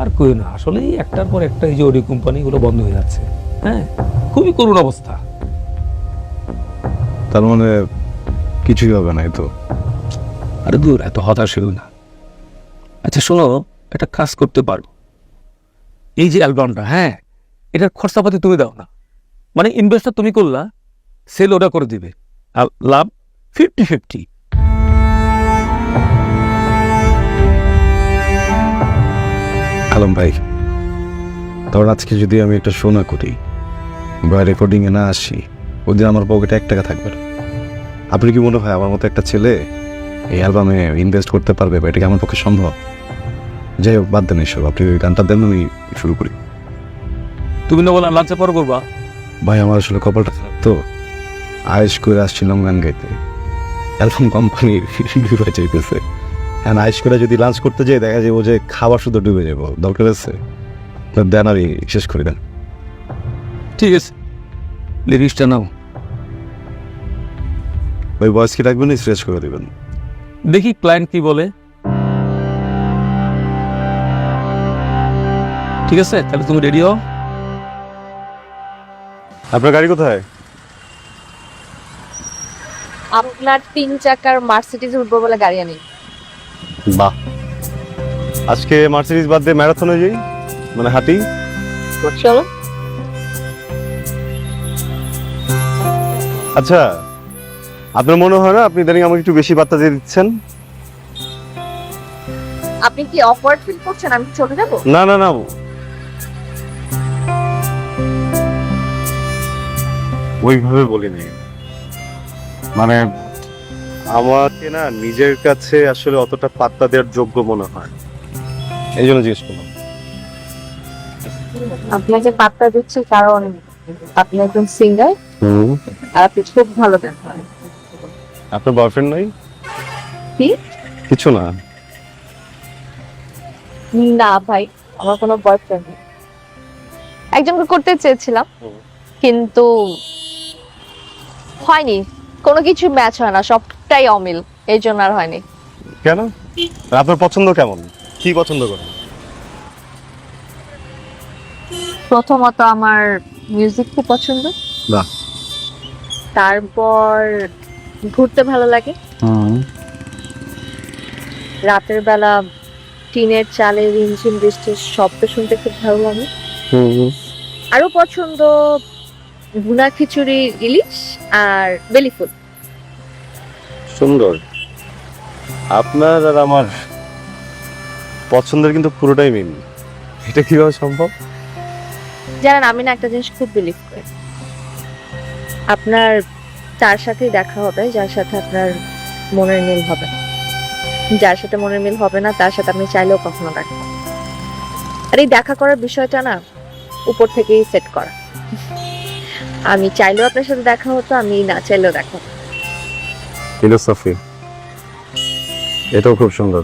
আর কই না আসলে একটার পর একটা এই যে অডিও কোম্পানিগুলো বন্ধ হয়ে যাচ্ছে। হ্যাঁ খুবই করুণ অবস্থা। তার মানে কিছুই হবে না এই তো। আরে দূর এত হতাশ হইও না। আচ্ছা শোনো একটা কাজ করতে পারো। এই যে অ্যালবামটা হ্যাঁ এটার খরচাপাতি তুমি দাও না। মানে ইনভেস্টটা তুমি করলা সেল ওরা করে দিবে। আর লাভ ফিফটি ফিফটি আলম ভাই ধর আজকে যদি আমি একটা শো না করি বা রেকর্ডিংয়ে না আসি ওদিন আমার পকেটে এক টাকা থাকবে। আপনি কি মনে হয় আমার মতো একটা ছেলে এই অ্যালবামে ইনভেস্ট করতে পারবে বা এটা কি আমার পক্ষে সম্ভব? যাই হোক বাদ দেন এসব। আপনি ওই গানটা দেন আমি শুরু করি। তুমি না বলা লাঞ্চে পর করবা? ভাই আমার আসলে কপালটা খারাপ তো। আয়েস করে আসছিলাম গান গাইতে। অ্যালবাম কোম্পানির হয়ে চাইতেছে হ্যাঁ আয়েস করে যদি লাঞ্চ করতে যাই দেখা যাব যে খাবার শুধু ডুবে যাব দরকার আছে? তো দেন আমি শেষ করে দেন। ঠিক আছে। লিরিক্সটা নাও। ওই বয়স কি রাখবেন শেষ করে দেবেন। দেখি ক্লায়েন্ট কি বলে। ঠিক আছে তাহলে তুমি রেডি হও। আপনার গাড়ি কোথায়? আপনার তিন চাকার মার্সিডিজ উঠবো বলে গাড়ি আনি। বাহ। আজকে মার্সিডিজ বাদ দিয়ে ম্যারাথনে যাই মানে হাঁটি। চলো আচ্ছা আপনার মনে হয় না আপনি ইদানিং আমাকে একটু বেশি বার্তা দিয়ে দিচ্ছেন? আপনি কি অকওয়ার্ড ফিল করছেন? আমি চলে যাব? না না না। ওইভাবে বলিনি। মানে আমাকে না নিজের কাছে আসলে অতটা পাত্তা দেওয়ার যোগ্য মনে হয়। এই জন্য জিজ্ঞেস করলাম। আপনাকে পাত্তা দিচ্ছি কারণ আপনি একজন সিঙ্গার আর আপনি খুব ভালো গান করেন আপনার বয়ফ্রেন্ড নাই? কি? কিছু না। না ভাই আমার কোনো বয়ফ্রেন্ড নেই। একজনকে করতে চেয়েছিলাম কিন্তু হয়নি। কোনো কিছু ম্যাচ হয় না সবটাই অমিল এই জন্য আর হয়নি। কেন? আপনার পছন্দ কেমন? কি পছন্দ করেন? প্রথমত আমার মিউজিক খুব পছন্দ। বাহ। তারপর ঘুরতে ভালো লাগে। রাতের বেলা টিনের চালে রিমঝিম বৃষ্টির শব্দ শুনতে খুব ভালো লাগে। আরও পছন্দ ভুনা খিচুড়ি ইলিশ আর বেলি ফুল। সুন্দর। আপনার আর আমার পছন্দের কিন্তু পুরোটাই মিল। এটা কীভাবে সম্ভব? জানেন, আমি না একটা জিনিস খুব বিলিভ করি। আপনার তার সাথেই দেখা হবে, যার সাথে আপনার মনের মিল হবে। যার সাথে মনের মিল হবে না, তার সাথে আপনি চাইলেও কখনো দেখা আর এই দেখা করার বিষয়টা না, উপর থেকেই সেট করা। আমি চাইলেও আপনার সাথে দেখা হতো, আমি না চাইলেও দেখা হতো। ফিলোসফি এটাও খুব সুন্দর।